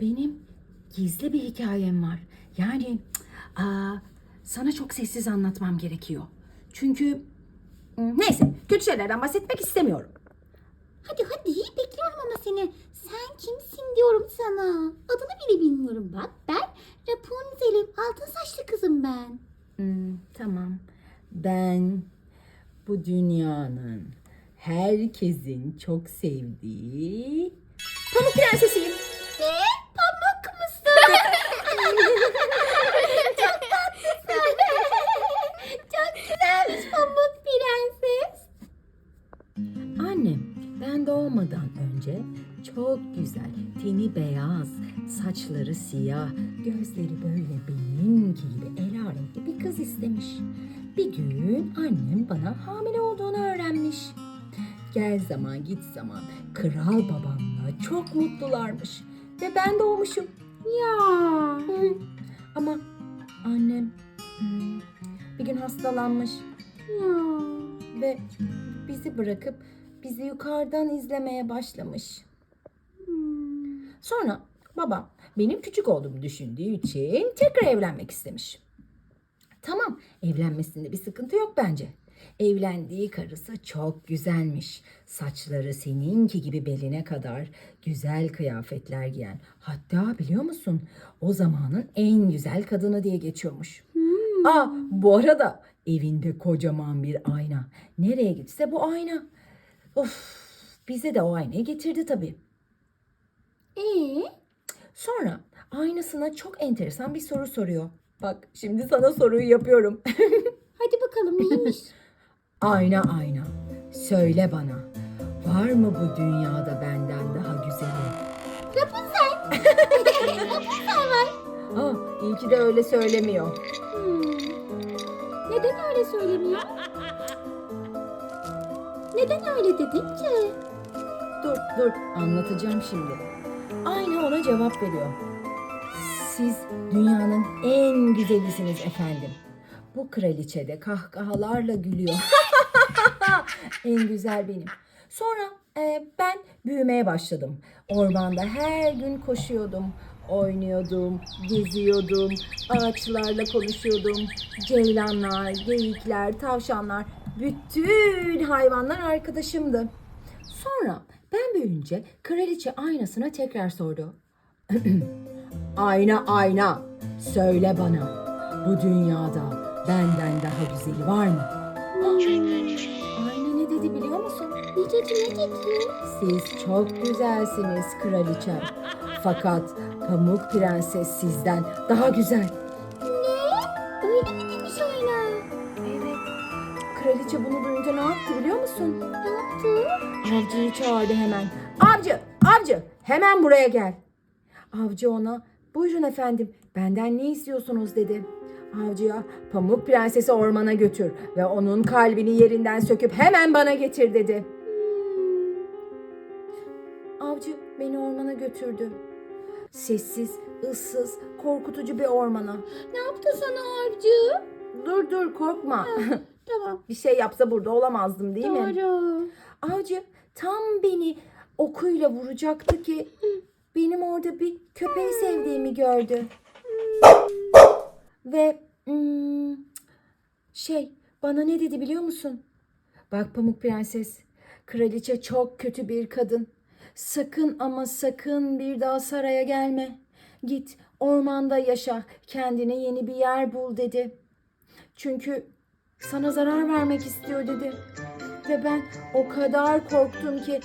benim gizli bir hikayem var. Yani aa, sana çok sessiz anlatmam gerekiyor. Çünkü hmm, neyse kötü şeylerden bahsetmek istemiyorum. Hadi hadi bekliyorum ama seni. Sen kimsin diyorum sana. Adını bile bilmiyorum. Bak ben Rapunzel'im. Altın saçlı kızım ben. Hmm, tamam. Ben bu dünyanın herkesin çok sevdiği güzelmiş Pamuk Prenses. Annem ben doğmadan önce çok güzel, teni beyaz, saçları siyah, gözleri böyle benimki gibi ela renkli bir kız istemiş. Bir gün annem bana hamile olduğunu öğrenmiş. Gel zaman git zaman kral babamla çok mutlularmış ve ben doğmuşum. Ya. Ama annem gün hastalanmış Ya. ve bizi bırakıp bizi yukarıdan izlemeye başlamış. Hmm. Sonra babam benim küçük olduğumu düşündüğü için tekrar evlenmek istemiş. Tamam, evlenmesinde bir sıkıntı yok bence. Evlendiği karısı çok güzelmiş. Saçları seninki gibi beline kadar güzel kıyafetler giyen. Hatta biliyor musun? O zamanın en güzel kadını diye geçiyormuş. Aa, bu arada evinde kocaman bir ayna. Nereye gitse bu ayna. Of, bize de o aynayı getirdi tabii. Ee? Sonra aynasına çok enteresan bir soru soruyor. Bak şimdi sana soruyu yapıyorum. Hadi bakalım neymiş? ayna ayna söyle bana var mı bu dünyada benden daha güzeli? Rapunzel. Rapunzel var. Aa, iyi ki de öyle söylemiyor. Neden öyle söylemiyor? Neden öyle dedin ki? Dur dur anlatacağım şimdi. Ayna ona cevap veriyor. Siz dünyanın en güzelisiniz efendim. Bu kraliçe de kahkahalarla gülüyor. en güzel benim. Sonra e, ben büyümeye başladım. Ormanda her gün koşuyordum. Oynuyordum, geziyordum, ağaçlarla konuşuyordum. Ceylanlar, geyikler, tavşanlar, bütün hayvanlar arkadaşımdı. Sonra ben büyüyünce kraliçe aynasına tekrar sordu. ayna ayna söyle bana bu dünyada benden daha güzeli var mı? Dedi? Siz çok güzelsiniz kraliçem. Fakat Pamuk Prenses sizden daha güzel. Ne? Öyle mi demiş ayna? Evet. Kraliçe bunu duyunca ne yaptı biliyor musun? Ne yaptı? Avcıyı çağırdı hemen. Avcı, avcı hemen buraya gel. Avcı ona buyurun efendim benden ne istiyorsunuz dedi. Avcıya Pamuk Prensesi ormana götür ve onun kalbini yerinden söküp hemen bana getir dedi. Avcı beni ormana götürdü. Sessiz, ıssız, korkutucu bir ormana. Ne yaptı sana avcı? Dur dur korkma. Tamam. bir şey yapsa burada olamazdım değil mi? Doğru. Avcı tam beni okuyla vuracaktı ki benim orada bir köpeği sevdiğimi gördü. Ve hmm, şey bana ne dedi biliyor musun? Bak Pamuk Prenses, kraliçe çok kötü bir kadın. Sakın ama sakın bir daha saraya gelme. Git ormanda yaşa, kendine yeni bir yer bul dedi. Çünkü sana zarar vermek istiyor dedi. Ve ben o kadar korktum ki